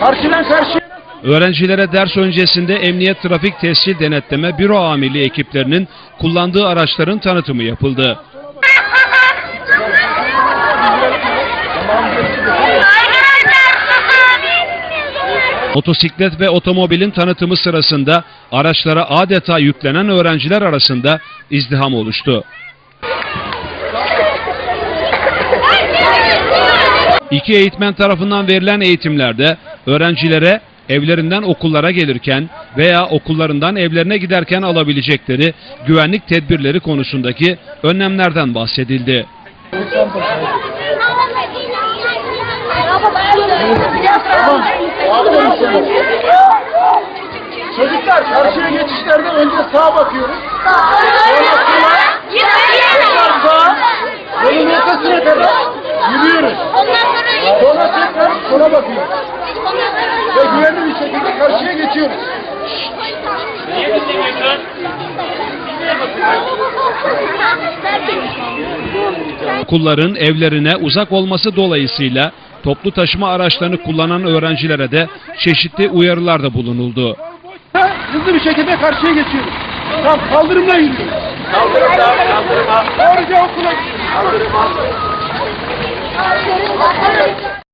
Karşıdan karşıya Öğrencilere ders öncesinde Emniyet Trafik Tescil Denetleme Büro Amirliği ekiplerinin kullandığı araçların tanıtımı yapıldı. Motosiklet ve otomobilin tanıtımı sırasında araçlara adeta yüklenen öğrenciler arasında izdiham oluştu. İki eğitmen tarafından verilen eğitimlerde öğrencilere evlerinden okullara gelirken veya okullarından evlerine giderken alabilecekleri güvenlik tedbirleri konusundaki önlemlerden bahsedildi. çocuklar karşıya geçişlerde önce sağa bakıyoruz. Tekrar sağa. Yolun ortasına kadar yürüyoruz. Sonra tekrar sola bakıyoruz. Ve güvenli bir şekilde karşıya geçiyoruz. Okulların evlerine uzak olması dolayısıyla toplu taşıma araçlarını kullanan öğrencilere de çeşitli uyarılarda bulunuldu. Hızlı bir şekilde karşıya geçiyoruz. Tam kaldırımda yürüyoruz. Kaldırımda, kaldırıma. Doğruca okula gidiyoruz. Kaldırıma.